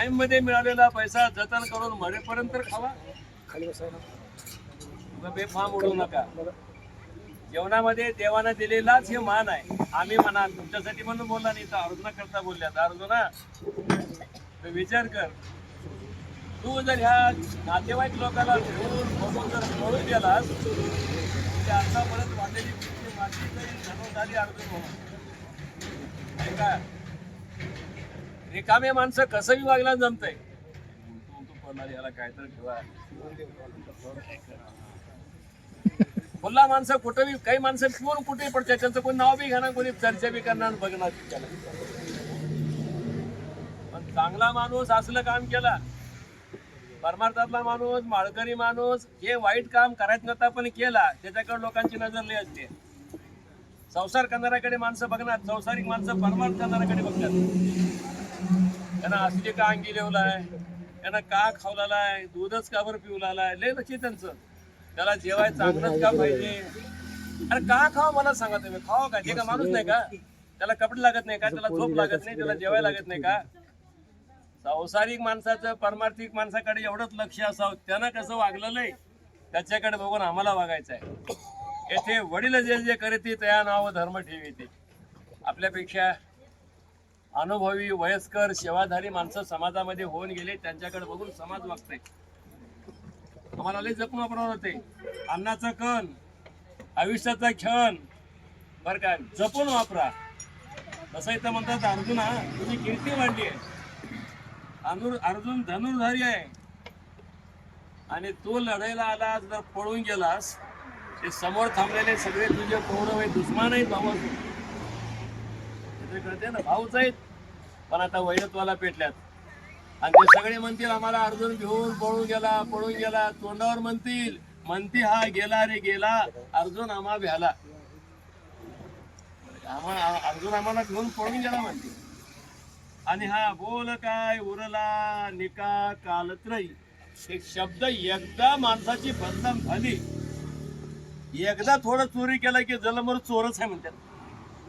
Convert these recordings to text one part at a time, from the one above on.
टाइममध्ये मिळालेला पैसा जतन करून मरेपर्यंत तर खावा. बेफाम उडवू नका. जेवणामध्ये देवानं दिलेलाच हे मान आहे. आम्ही म्हणा तुमच्यासाठी म्हणून बोलला नाही तर अर्जुना करता बोलल्यात. अर्जुना तू विचार कर. तू जर ह्या नातेवाईक लोकांना घेऊन बघून जर पळून गेलास तर आतापर्यंत वाटेली माती तरी धनुर्धारी अर्जुन ऐका रिकामे माणसं कसं वागला जमतंय. तू याला ठेवा खुल्ला माणसं कुठं बी काही माणसं पिऊन कुठे पडतात त्यांचं कोणी नाव बी घेणार कोणी चर्चा बी करणार बघणार त्याला पण चांगला माणूस असलं काम केला परमार्थातला माणूस माळकरी माणूस हे वाईट काम करायचं नव्हता पण केला त्याच्याकडे लोकांची नजर लय असते. संसार करणाऱ्याकडे माणसं बघणार संसारिक माणसं परमार्थ करणाऱ्याकडे बघतात. त्यांना असली का अंगी लेवलाय? त्यांना का खावलाय दूधच का बरं पिवलाय लय लक्ष आहे त्यांचं. त्याला जेवाय चांगलंच का पाहिजे? अरे का खाव मला सांगा तुम्ही? खावा का? ते का माणूस नाही का? त्याला कपडे लागत नाही का? त्याला झोप लागत नाही? त्याला जेवाय लागत नाही का? संसारिक माणसाचं परमार्थिक माणसाकडे एवढंच लक्ष असावं. त्यानं कसं वागलेलं आहे त्याच्याकडे बघून आम्हाला वागायचं आहे येथे वडील जे जे करीती त्या नाव धर्म ठेवीते आपल्यापेक्षा अनुभवी वयस्कर सेवाधारी माणसं समाजामध्ये होऊन गेले. त्यांच्याकडे बघून समाज वागतोय. आम्हाला लय जपून वापरावं होते अन्नाचा कण आयुष्याचा क्षण. बर का जपून वापरा. तसं इथं म्हणतात अर्जुना तुझी कीर्ती वाढली आहे. अनुर अर्जुन धनुर्धारी आहे. आणि तू लढायला आलास जर पळून गेलास ते समोर थांबलेले सगळे तुझे कौरव आहेत दुश्मन आहेत भाऊ कळते ना भाऊच आहेत. पण आता वैरत्वाला पेटल्यात. आणि ते सगळे म्हणतील आम्हाला अर्जुन घेऊन पळून गेला पळून गेला तोंडावर म्हणतील. म्हणती हा गेला रे गेला. अर्जुन आम्हा भ्याला. आम्हाला अर्जुन आम्हाला घेऊन पळून गेला म्हणते आणि हा बोल काय उरला निका कालत्रई एक शब्द एकदा माणसाची बदनाम झाली. एकदा थोडं चोरी केला की जलमर चोरच आहे म्हणतात.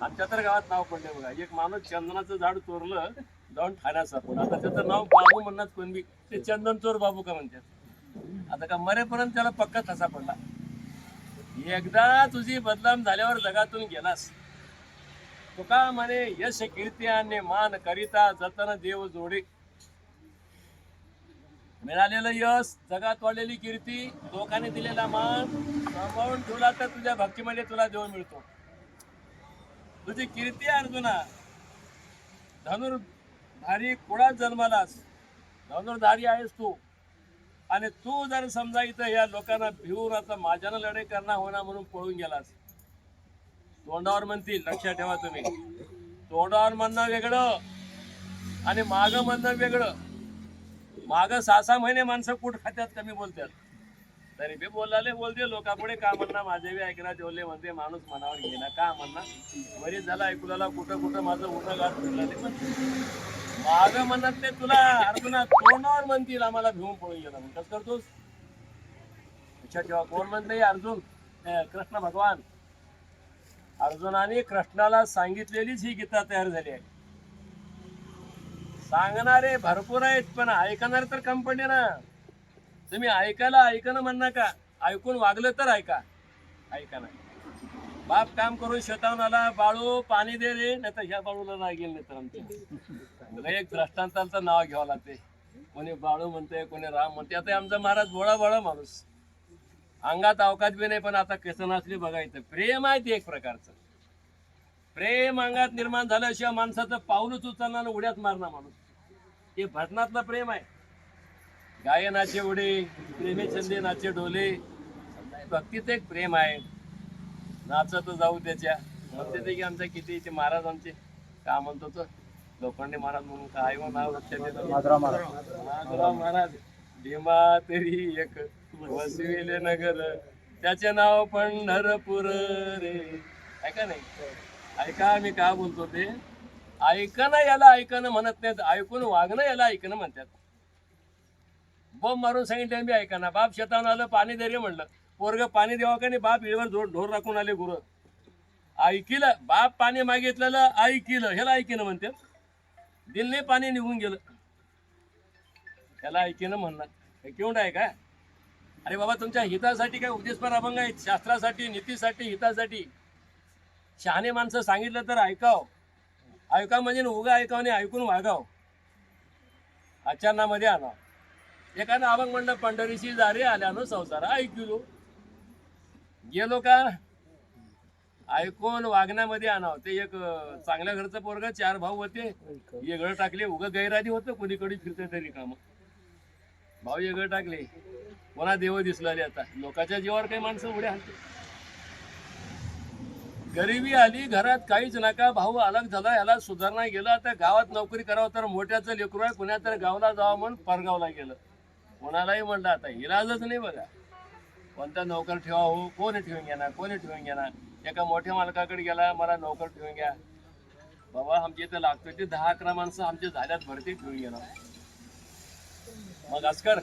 आमच्या तर गावात नाव पडले बघा. एक माणूस चंदनाचं झाड चोरलं जाऊन ठाण्याचा पण आता त्याचं नाव बाबू म्हणणार कोण बी. ते चंदन चोर बाबू का म्हणतात? आता का मरेपर्यंत त्याला पक्का ठसा पडला? एकदा तुझी बदनाम झाल्यावर जगातून गेलास. तुका म्हणे यश कीर्ती आणि मान करिता जतन देव जोडे. मिळालेलं यश जगात वाढलेली कीर्ती लोकांनी दिलेला मान सांभाळून ठेवला तर तुझ्या भक्तीमध्ये तुला देव मिळतो. तुझी कीर्ती अर्जुना. धनुर्धारी कुळात जन्मालास? धनुर्धारी आहेस तू. आणि तू जर समजा इथं या लोकांना भिवून आता माझ्यानं लढाई करणार होणार म्हणून पळून गेलास. तोंडावर म्हणतील लक्षात ठेवा तुम्ही. तोंडावर म्हणणं वेगळं आणि माग म्हणणं वेगळं. माग सहा सहा महिने माणसं कुठ खात्यात कमी बोलतात तरी बी बोलाले बोलते लोकांपुढे का म्हणणार? माझे बी ऐकणार ठेवले म्हणते माणूस मनावर घेणार का म्हणणार? बरीच झाला ऐकूला कुठं कुठं माझं उठं गाठ फिरलं ते माग म्हणत ते तुला अर्जुना तोंडावर म्हणतील आम्हाला भिवून पळून गेला मग करतोस? लक्षात ठेवा कोण म्हणते अर्जुन? कृष्ण भगवान. अर्जुनाने कृष्णाला सांगितलेलीच ही गीता तयार झाली आहे. सांगणारे भरपूर आहेत पण ऐकणार तर कंपनी ना. तुम्ही ऐकायला ऐकणं म्हणणार का ऐकून वागलं तर ऐका. ऐका नाही बाप काम करून शेतावून आला बाळू पाणी दे रे नाही तर ह्या बाळूला नाही गेलं नाही तर आमच्या एक दृष्टांताचं नाव घ्यावं लागते. कोणी बाळू म्हणते कोणी राम म्हणते. आता आमचा महाराज बोळा बोळा माणूस. अंगात अवकाश बी नाही पण आता कसं असली बघायचं प्रेम आहे ते एक प्रकारचं. प्रेम अंगात निर्माण झाल्याशिवाय माणसाचं पाऊलच उचलणार उड्यात मारणार माणूस. हे भजनातलं प्रेम आहे. गायनाचे उडे प्रेमे छंदे नाचे डोले भक्तीत एक प्रेम आहे. नाचत जाऊ त्याच्या. म्हणते ते की आमच्या किती ते महाराज आमचे? का म्हणतो तो? लोखंडे महाराज म्हणून काय नाव लक्षात येतं माधवराव महाराज. भीमा तरी एक वसविले नगर. त्याचे नाव पंढरपूर रे. ऐका नाही? ऐका मी का बोलतो ते? ऐकणं याला ऐकणं म्हणत नाहीत. ऐकून वागणं याला ऐकणं म्हणतात. बॉम्ब मारून सांगितलं मी ऐका ना बाप शेतावर आलं पाणी दे रे म्हणलं. पोरग पाणी द्यावं का नाही बाप इळवर ढोर ढोर राखून आले गुरु. ऐकिलं बाप पाणी मागितलेलं ऐकिलं. ह्याला ऐकिनं म्हणते. दिल्ली पाणी निघून गेलं. त्याला ऐकिनं म्हणणार हे केवढं आहे का? अरे बाबा तुमच्या हितासाठी काय उद्देशपर अभंग आहेत? शास्त्रासाठी नीतीसाठी हितासाठी? शहाणे माणसं सांगितलं तर ऐकाव. ऐका म्हणजे उगा ऐकाव आणि ऐकून वागाव. आचरणामध्ये आणाव. एखादं अभंग म्हणलं पंढरीशी जारे आल्यानं संसार. ऐकलो गेलो का? ऐकून वागण्यामध्ये आणावं ते एक चांगल्या घरचं पोरग चार भाऊ होते. येगळं टाकले. उग गैराधी होतं. कोणीकडे फिरते तरी काम. भाऊ येगळं टाकले. कोणा देव दिसलाले आता. लोकांच्या जीवावर काही माणसं उड्या हाणते गरिबी आली घरात काहीच नका. भाऊ अलग झाला याला सुधारणा गेलं आता गावात नोकरी करावं तर मोठ्याचं लेकरू आहे. कुण्या तर गावला जावं म्हणून परगावला गेलं. कोणालाही म्हणलं आता इलाजच नाही बघा. कोणता नोकर ठेवा हो कोण ठेवून घ्या ना कोणी ठेवून घ्या ना एका मोठ्या मालकाकडे गेला मला नोकर ठेवून घ्या. बाबा आमच्या इथं लागतोय ते दहा अकरा माणसं आमच्या झाल्यात भरती ठेवून घेणार. मग अस्कर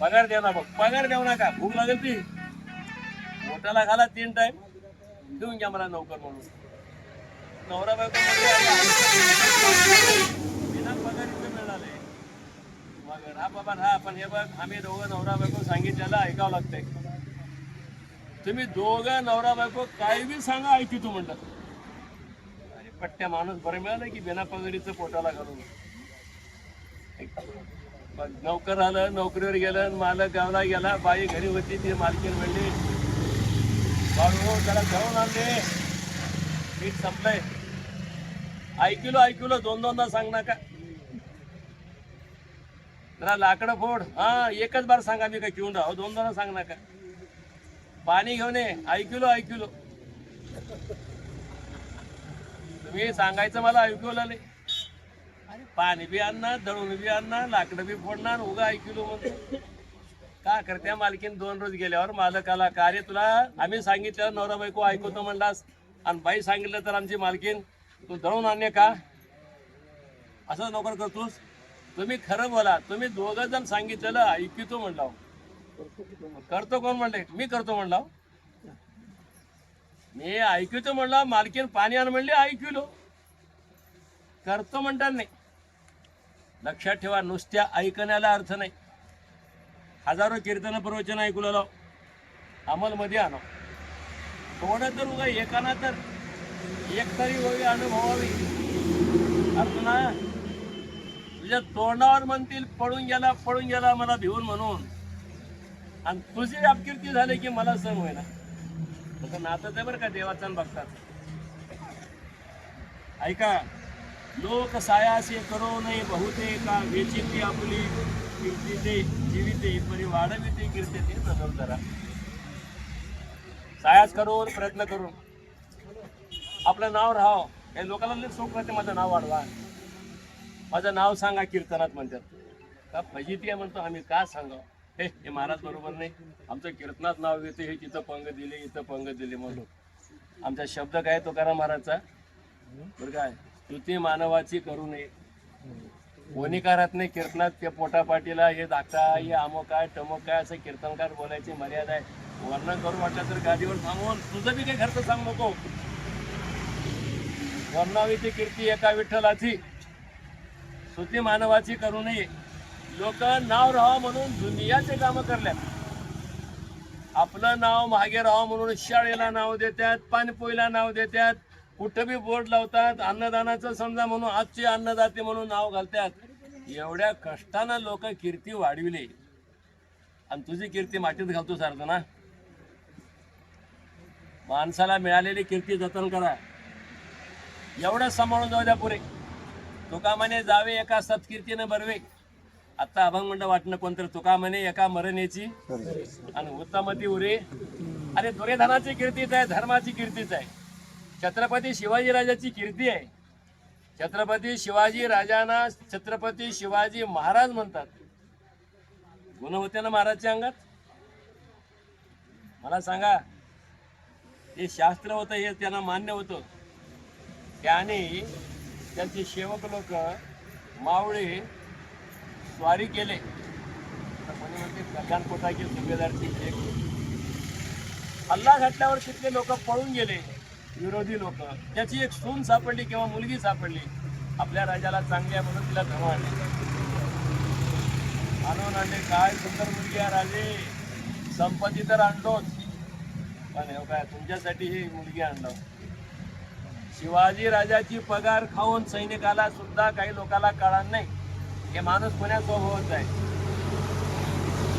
पगार द्या ना बघ पगार देऊ नका भूक लागेल ती. मोठ्याला घाला तीन टाइम ठेवून घ्या मला नोकर म्हणून. नवरा बायको मध्ये आता बिना पगारीचं मिळालंय मग बाबा हा पण हे बघ आम्ही दोघं नवरा बायको सांगितलेलं ऐकावं लागतंय. तुम्ही दोघं नवरा बायको काही बी सांगा ऐकी तू म्हणलं. अरे पट्ट्या माणूस बरं मिळालं की बिना पगडीचं पोटाला घालून. मग नोकर आलं नोकरीवर गेलं मालक गावला गेला बाई घरी होती ती मालकीन म्हणली बाळू त्याला घरून आणले मी संपलंय. ऐकलो ऐकलो दोन दोनदा सांग नका. जरा लाकडं फोड. हा एकच बार सांगा मी काय घेऊन राहा. दोन दोन सांग नका. पाणी घेऊन ये. ऐकलो ऐकलो. तुम्ही सांगायचं मला ऐकवलं नाही. पाणी बी आणणार दळून बी आणणार लाकडं बी फोडणार उगा ऐकलो म्हणतो का करत्या मालकीन? दोन रोज गेल्यावर मालकाला का रे तुला? आम्ही सांगितलं नवरा बायको ऐकवतो म्हणलास. आणि बाई सांगितलं तर आमची मालकीन तू दळून आणणे का? असं नोकर करतोस. तुम्ही खरं बोला. तुम्ही दोघं जण सांगितलेलं ऐकितो म्हणला हो. करतो कोण म्हणले? मी करतो म्हणला हो. मी ऐकितो म्हणला मालकीन पाणी आण म्हणले ऐकिलो करतो म्हणतात नाही. लक्षात ठेवा नुसत्या ऐकण्याला अर्थ नाही. हजारो कीर्तन प्रवचन ऐकू लाव अंमलमध्ये आणो. थोडं तर उगा एकाना तर एक तरी होई अनुभवावी. अर्थ ना तुझ्या तोंडावर म्हणतील पळून गेला पळून गेला मला भिवून म्हणून. आणि तुझी अपकीर्ती झाली की मला सण होईना. तसं नातं आहे बरं का देवाचा बघतात ऐका लोक सायासे करो नाही बहुते का वेचिती आपली. कीर्तीते जीविते परी वाढविते कीर्तीते प्रथम जरा. सायास करून प्रयत्न करून. आपलं नाव राहाव. हे लोकांना लई शोक राहते माझं नाव वाढवा. माझं नाव सांगा कीर्तनात म्हणतात. का फजिती आहे म्हणतो आम्ही का सांगावं? हे हे महाराज बरोबर नाही. आमचं कीर्तनात नाव घेते हे तिथं पंग दिले इथं पंग दिले म्हणून. आमचा शब्द काय तो करा महाराजचा? बरं काय स्तुती मानवाची करू नये. कोणी नाही कीर्तनात ते पोटापाटीला हे दाखता हे अमोक काय टमोक काय असं कीर्तनकार बोलायची मर्यादा आहे. वर्णन करू वाटलं तर गादीवर थांबवून तुझं बी काही घरचं सांग नको. वर्णावीची कीर्ती एका विठ्ठलाची. स्तुती मानवाची करू नये लोक नाव राहावं म्हणून दुनियाचे कामं करल्यात. आपलं नाव मागे राहावं म्हणून शाळेला नाव देतात पाणपोईला नाव देतात कुठं बी बोर्ड लावतात अन्नदानाचं समजा म्हणून आजचे अन्नदाते म्हणून नाव घालतात. एवढ्या कष्टानं लोक कीर्ती वाढविली. आणि तुझी कीर्ती मातीत घालतो सारखं ना? माणसाला मिळालेली कीर्ती जतन करा. एवढं सांभाळून जाऊ द्या पुरे. तुका जावे एका सत्कीर्तीनं बरवे. आता अभंग मंडळ वाटणं कोणतरी तुका एका मरणेची आणि उत्तमती उरे. अरे दुर्योधनाची कीर्तीच आहे धर्माची कीर्तीच आहे. छत्रपती शिवाजी राजाची कीर्ती आहे. छत्रपती शिवाजी राजांना छत्रपती शिवाजी महाराज म्हणतात. गुण होते ना महाराजच्या अंगात? मला सांगा हे शास्त्र होतं हे त्यांना मान्य होतं. त्याने त्यांचे सेवक लोक मावळे स्वारी केले. तर म्हणते कल्याण कोटाची सुभेदारची एक हल्ला घातल्यावर तिथले लोक पळून गेले विरोधी लोक. त्याची एक सून सापडली किंवा मुलगी सापडली. आपल्या राजाला चांगली आहे म्हणून तिला धर्म आणले आणून आणले काय सुंदर मुलगी आहे राजे. संपत्ती तर आणलोच. पण काय तुमच्यासाठी ही मुलगी आणलं. शिवाजी राजाची पगार खाऊन सैनिकाला सुद्धा काही लोकांना कळणार नाही. हे माणूस पुण्यात होत आहे.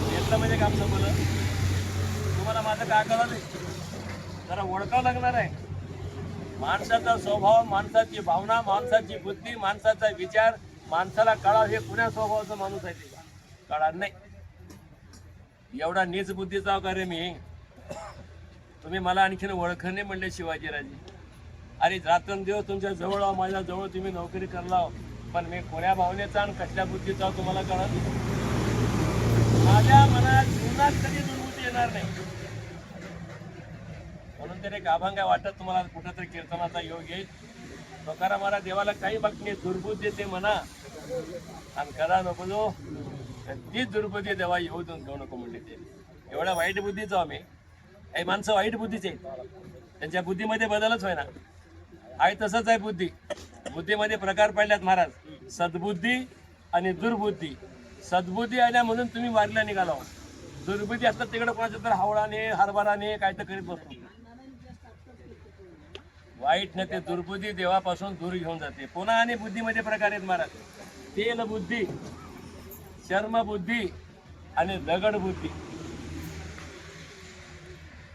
घेतलं म्हणजे काम संपलं. तुम्हाला माझं काय कळलं जरा ओळखावं लागणार आहे. माणसाचा स्वभाव माणसाची भावना माणसाची बुद्धी माणसाचा विचार माणसाला कळाव हे पुण्या स्वभावाचा माणूस आहे ते कळणार नाही. एवढा नीच बुद्धीचा का रे मी. तुम्ही मला आणखीन ओळखणे म्हणले शिवाजीराजे अरे रात्रंदिवस तुमच्या जवळ आहो, माझ्या जवळ तुम्ही नोकरी करला पण मी कोण्या भावनेचा आणि कसल्या बुद्धीचा आहो तुम्हाला कळत माझ्या मनात जीवनात कधी दुर्बुद्धी येणार नाही. म्हणून तरी गाभांगा वाटत तुम्हाला कुठंतरी कीर्तनाचा योग येईल. तुकाराम मला देवाला काही बाकी दुर्बुद्धी ते म्हणा. आणि करा नको जो ती दुर्बुद्धी देवा येऊ देऊन घेऊ नको म्हणले ते. एवढ्या वाईट बुद्धीचा आम्ही काही माणसं वाईट बुद्धीचे त्यांच्या बुद्धीमध्ये बदलच होय ना आहे तसंच आहे बुद्धी. बुद्धीमध्ये प्रकार पडल्यात महाराज. सद्बुद्धी आणि दुर्बुद्धी. सद्बुद्धी आल्या म्हणून तुम्ही वारीला निघाला हो. दुर्बुद्धी असतात तिकडे कोणाच्या तर हावळाने हरभराने काय तर करीत बसतो. वाईट न ते दुर्बुद्धी देवापासून दूर घेऊन जाते. पुन्हा आणि बुद्धीमध्ये प्रकार आहेत महाराज. तेल बुद्धी चर्म बुद्धी आणि दगड बुद्धी.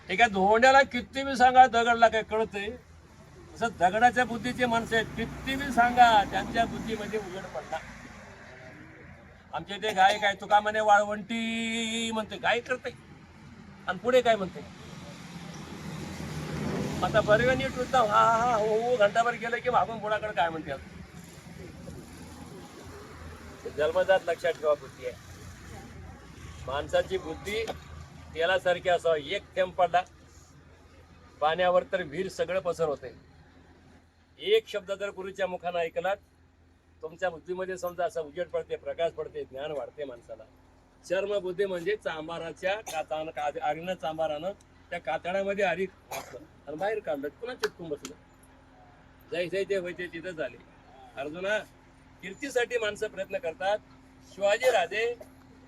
एका धोंड्याला किती बी सांगा दगडला काय कळतंय? तसं दगडाच्या बुद्धीचे माणसं आहेत. किती बी सांगा त्यांच्या बुद्धीमध्ये उघड पडला. आमच्या इथे गाय काय तुका म्हणे वाळवंटी म्हणते गाय करते. आणि पुढे काय म्हणते? आता बरे नीट उठता हा हा हो हो घंटाभर गेलं की आपण पुढाकडे काय म्हणते जन्मजात लक्षात ठेवा बुद्धी आहे. माणसाची बुद्धी तेलासारखी असावं. एक थेंब पडला. पाण्यावर तर विहीर सगळं पसर होते. एक शब्द जर गुरुच्या मुखानं ऐकलात तुमच्या बुद्धीमध्ये समजा असा उजेड पडते प्रकाश पडते ज्ञान वाढते माणसाला. चर्म बुद्धी म्हणजे चांबाराच्या कातान का आरीनं चांबारानं त्या कातड्यामध्ये आरी आणि बाहेर काढलं पुन्हा चिटकून बसलं? जय जय ते होते तिथं झाले. अर्जुना कीर्तीसाठी माणसं प्रयत्न करतात. शिवाजी राजे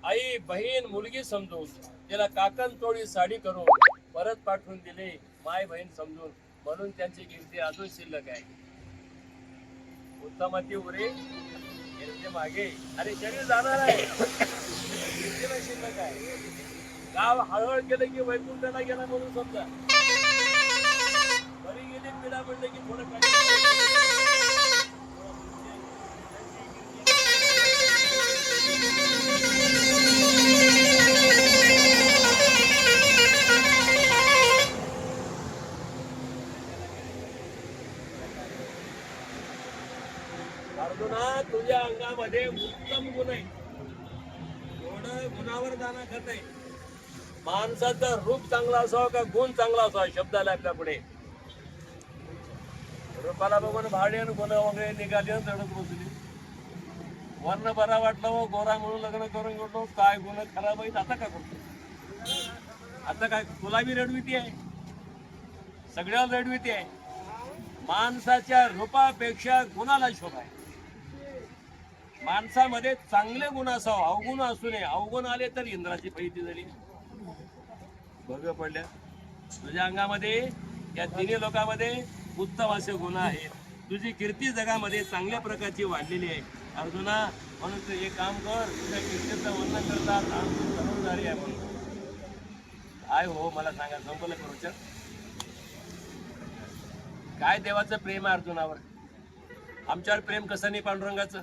आई बहीण मुलगी समजून तिला काकण तोडी साडी करून परत पाठवून दिले माय बहीण समजून. म्हणून त्यांची कीर्ती अजून शिल्लक आहे. उत्तमती उरे यांचे मागे. अरे शरीर जाणार आहे. शिल्लक आहे. गाव हळहळ केलं की वैकुंठाला गेला म्हणून समजा. बरी गेली पिढा म्हणलं की थोडं अर्जुना तुझ्या अंगामध्ये उत्तम गुण आहे एवढं गुणावर जाणं खत आहे माणसाचं रूप चांगला असावं का गुण चांगला असावा शब्दाला आपल्या पुढे. रूपाला बघून भाडे आणि गुण वगैरे निघाले आणि चढत बसली. वर्ण बरा वाटलं व गोरा म्हणून लग्न करून घेतो काय गुण खराब आहेत आता काय करतो? आता काय तुला बी रडविती आहे? सगळ्याला रडविती आहे? माणसाच्या रूपापेक्षा गुणाला शोभा आहे. माणसामध्ये चांगले गुण असावं अवगुण असू नये. अवगुण आले तर इंद्राची पैती झाली. बघ पडल्या. तुझ्या अंगामध्ये या तिन्ही लोकांमध्ये उत्तम असे गुण आहेत. तुझी कीर्ती जगामध्ये चांगल्या प्रकारची वाढलेली आहे. अर्जुना म्हणून तू एक काम कर तुझ्या कीर्तीचं वर्णन करता आहे म्हणून आय हो मला सांगा संपलं करूच्या काय देवाचं प्रेम आहे अर्जुनावर? आमच्यावर प्रेम कसं नाही पांडुरंगाचं?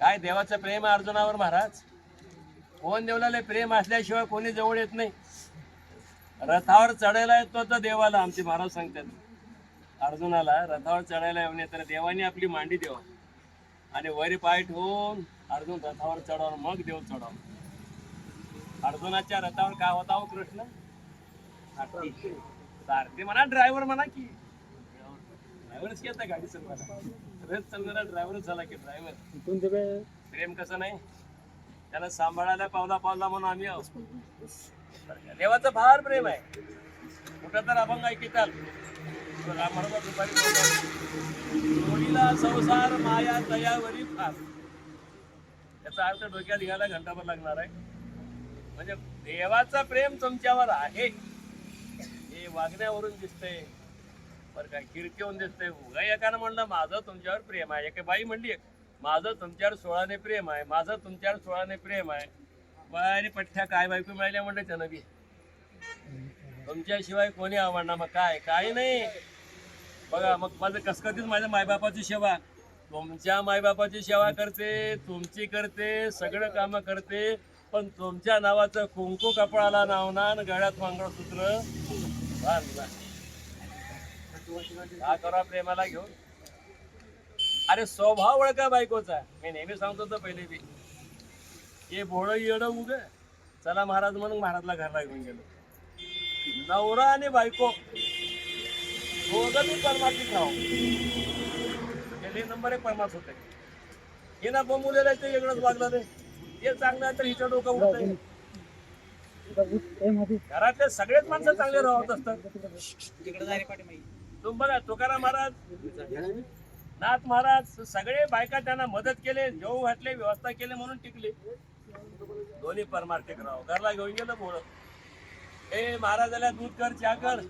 काय देवाचं प्रेम अर्जुनावर महाराज? कोण देवला प्रेम असल्याशिवाय कोणी जवळ येत नाही? रथावर चढायला येतो तर देवाला आमचे महाराज सांगतात. अर्जुनाला रथावर चढायला येऊन तर देवाने आपली मांडी देवा. आणि वरी पाय ठेवून अर्जुन रथावर चढवून मग देव चढाव. अर्जुनाच्या रथावर काय होता हो कृष्ण? सारथी म्हणा ड्रायव्हर म्हणा की. ड्रायव्हरच केला गाडी चालवायला? रथ चालणारा ड्रायव्हरच झाला की ड्रायव्हर प्रेम कसं नाही? त्याला सांभाळायला पावला पावला म्हणून आम्ही आहोत. देवाचं फार प्रेम आहे. कुठं तर अभंग ऐकिताल तो राम दुपारी जोडीला संसार माया तयावरी फार. याचा अर्थ डोक्यात घ्यायला घंटाभर लागणार आहे. म्हणजे देवाचं प्रेम तुमच्यावर आहे. हे वागण्यावरून दिसतंय. बरं काय होऊन दिसते उगा एकानं म्हणलं माझं तुमच्यावर प्रेम आहे. एका बाई म्हणली माझं तुमच्यावर सोळाने प्रेम आहे. माझं तुमच्यावर सोळाने प्रेम आहे. बाय पठ्ठ्या काय बायको मिळाल्या म्हणलं त्यानं बी तुमच्याशिवाय कोणी आवडणार मग काय? काय नाही. बघा मग माझं कसकतीच माझ्या मायबापाची सेवा. तुमच्या मायबापाची सेवा करते तुमची करते सगळं कामं करते. पण तुमच्या नावाचं कुंकू कपाळाला नावना गळ्यात मंगळसूत्र बांधला करा प्रेमाला घेऊन. अरे स्वभाव ओळखा बायकोचा. मी नेहमी सांगतो तर पहिले बी. हे भोळ येडं उग. चला महाराज म्हणून महाराजला घरला घेऊन गेलो. नवरा आणि बायको. दोघं परमात्मिक राहू गेले नंबर एक परमात होते हे ना बोंबुलेलं आहे ते वेगळंच वागलं रे. हे चांगलं आहे तर हिचं डोकं उडत घरातले सगळेच माणसं चांगले राहत असतात. बघा तुकाराम महाराज नाथ महाराज सगळे बायका त्यांना मदत केले जेव घातले व्यवस्था केली म्हणून टिकले. दोन्ही परमार्थिक राव घरला घेऊन गेलं बोळ ए महाराजाला दूध कर चहा कर.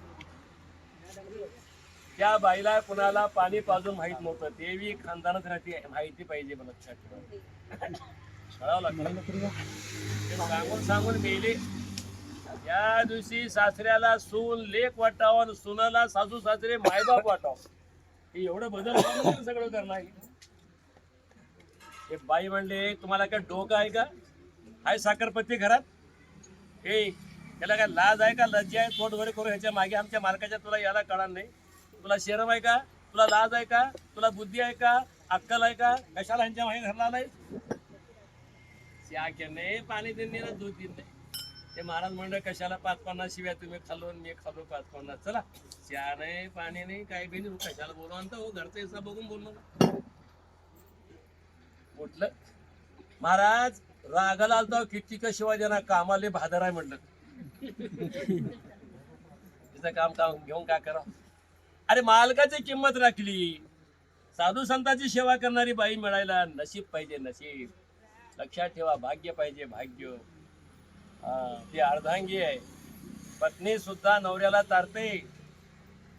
त्या बाईला कुणाला पाणी पाजून माहीत नव्हतं. देवी खानदानच राहते माहिती पाहिजे मला लक्षात ठेवा. कळावं लागतं. ते सांगून सांगून मेले. या दिवशी सासऱ्याला सून लेख वाटावं आणि सुनाला सासू सासरे मायबाप वाटावं. हे एवढं बदल सगळं करणार? हे बाई म्हणले तुम्हाला काय डोकं आहे का? आहे साखरपत्ती घरात? हे त्याला काय लाज आहे का? लज्जा आहे? तोट वगैरे करू ह्याच्या मागे आमच्या मालकाच्या तुला याला कळणार नाही. तुला शरम आहे का? तुला लाज आहे का? तुला बुद्धी आहे का? अक्कल आहे का? कशाला ह्यांच्या मागे घरला नाही पाणी देणे ना दूध दिलं नाही ते महाराज म्हणलं कशाला पाच पन्नास शिव्या? तुम्ही खालो मी खालो पाच पन्नास चला. चहा नाही पाणी नाही काही बी नाही. कशाला बोलू? आणता हो घरचा हिस्सा बघून बोललो म्हटलं महाराज रागाला आलतो किती का शिवाजीना कामाले भादर आहे म्हटलं. तिचं काम काम घेऊन काय करा अरे मालकाची किंमत राखली. साधू संतांची सेवा करणारी बाई मिळायला नशीब पाहिजे नशीब. लक्षात ठेवा भाग्य पाहिजे भाग्य. ती अर्धांगी आहे. पत्नी सुद्धा नवऱ्याला तारते.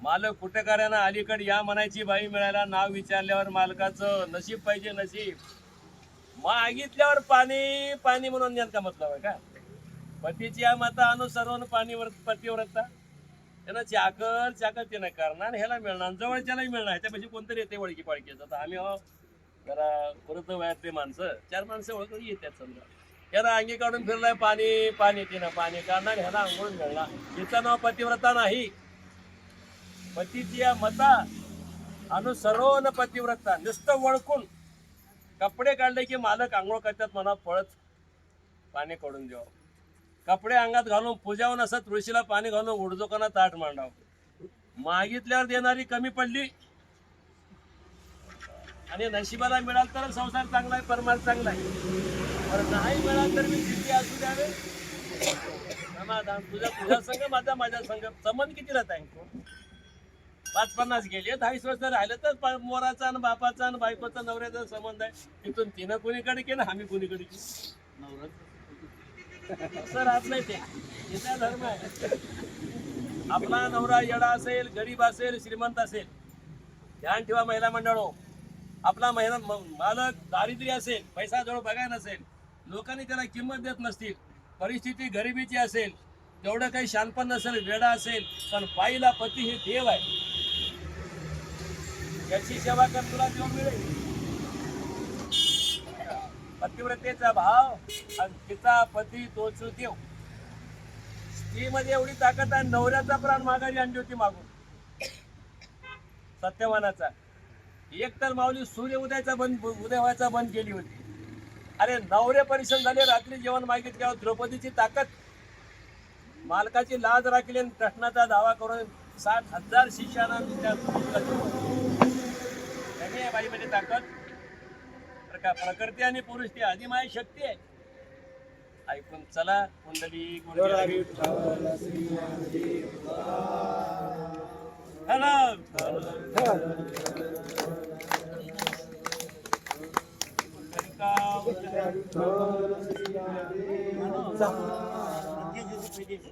मालक कुटकाऱ्यांना अलीकडे या म्हणायची बाई मिळायला नाव विचारल्यावर मालकाचं नशीब पाहिजे नशीब. मागितल्यावर पाणी पाणी म्हणून नेमका मतलब आहे का? पतीची या मता अनुसरून पाणीवर पतीव्रता त्यानं चाकर चाकर ते नाही करणार ह्याला मिळणार जवळच्यालाही मिळणार. त्यापेक्षा कोणतरी येते वळकी पाळखीचं आता आम्ही आहो जरा वृद्ध वयातले माणसं. चार माणसं ओळख येतात समजा. ह्याला अंगी काढून फिरलाय पाणी पाणी तिनं पाणी काढणार ह्याला आंघोळ मिळणार हिचं नाव पतिव्रता नाही. पतीची या मता अनुसरून पतिव्रता. नुसतं वळकून कपडे काढले की मालक आंघोळ करतात म्हणा पळत पाणी काढून द्यावं कपडे अंगात घालून पूजावून असं तुळशीला पाणी घालून उडजोकांना ताट मांडाव. मागितल्यावर देणारी कमी पडली. आणि नशिबाला मिळाल तर संसार चांगला आहे परमार्थ चांगला आहे. पण नाही मिळाल तर मी किती असू द्यावे. समाधान. तुझा तुझा संघ माझा माझा संघ संबंध किती राहत आहे पाच पन्नास गेले. दहावीस वर्ष राहिलं तर प- मोराचा आणि बापाचा आणि बायकोचा नवऱ्याचा संबंध आहे. तिथून तिनं कोणीकडे केलं आम्ही कोणीकडे केलं? असं राहत नाही ते. तिचा धर्म आहे. आपला नवरा येडा असेल गरीब असेल श्रीमंत असेल ध्यान ठेवा महिला मंडळो. आपला महिला म- मालक दारिद्र्य असेल पैसा जवळ बघाय नसेल लोकांनी त्याला किंमत देत नसतील. परिस्थिती गरिबीची असेल तेवढं काही शानपण नसेल वेडा असेल पण बाईला पती हे देव आहे. याची सेवा कर तुला देव मिळेल. पतिव्रतेचा भाव आणि तिचा पती तोच देव. स्त्रीमध्ये एवढी ताकद आहे नवऱ्याचा प्राण माघारी आणली होती मागून. सत्यवानाचा. एक तर माऊली सूर्य उदयाचा बंद उदय व्हायचा बंद केली होती. अरे नवरे परिश्रम झाले रात्री जेवण मागितल्यावर द्रौपदीची ताकद. मालकाची लाज राखली आणि प्रश्नाचा दावा करून साठ हजार शिष्याना त्या बाईमध्ये ताकद. प्रकृती आणि पुरुष ती आदिमाय शक्ती आहे. ऐकून चला कुंडली कुंडली Sampai jumpa di.